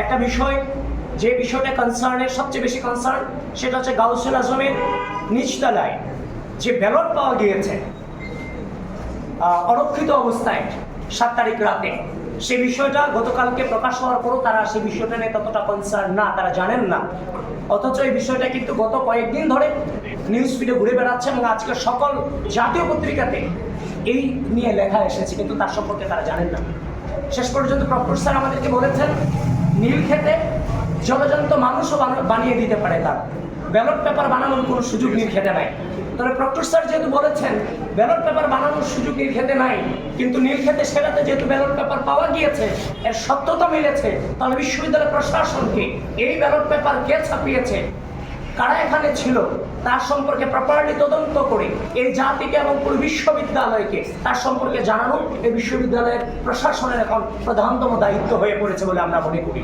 একটা বিষয় যে বিষয়টা কনসার্নের সবচেয়ে বেশি কনসার্ন সেটা হচ্ছে গাউসুল আজমের নিচতলায় যে ব্যালট পাওয়া গিয়েছে অরক্ষিত অবস্থায় সাত তারিখ রাতে। সে বিষয়টা গতকালকে প্রকাশ হওয়ার পরও তারা সেই বিষয়টা নিয়ে ততটা কনসার্ন না, তারা জানেন না। অথচ এই বিষয়টা কিন্তু গত কয়েকদিন ধরে নিউজ ফিডে ঘুরে বেড়াচ্ছে এবং আজকে সকল জাতীয় পত্রিকাতে এই নিয়ে লেখা এসেছে, কিন্তু তার সম্পর্কে তারা জানেন না। শেষ পর্যন্ত প্রফেসর স্যার আমাদেরকে বলেছেন নীল খেতে জলজন্ত মানুষও বানিয়ে দিতে পারে তার। ব্যালট পেপার বানানোর কোনো সুযোগ নীল খেতে নাই। তবে প্রক্টর স্যার যেহেতু বলেছেন, ব্যালট পেপার বানানোর সুযোগ নীল খেতে নাই, কিন্তু নীল খেতে সেটাতে যেহেতু ব্যালট পেপার পাওয়া গিয়েছে, এর সত্যতা মিলেছে, তাহলে বিশ্ববিদ্যালয় প্রশাসনকে এই ব্যালট পেপার কে ছাপিয়েছে? কারা এখানে ছিল? তার সম্পর্কে প্রপারলি তদন্ত করে এই জাতিকে এবং পুরো বিশ্ববিদ্যালয়কে তার সম্পর্কে জানানো এই বিশ্ববিদ্যালয়ের প্রশাসনের এখন প্রধানতম দায়িত্ব হয়ে পড়েছে বলে আমরা মনে করি।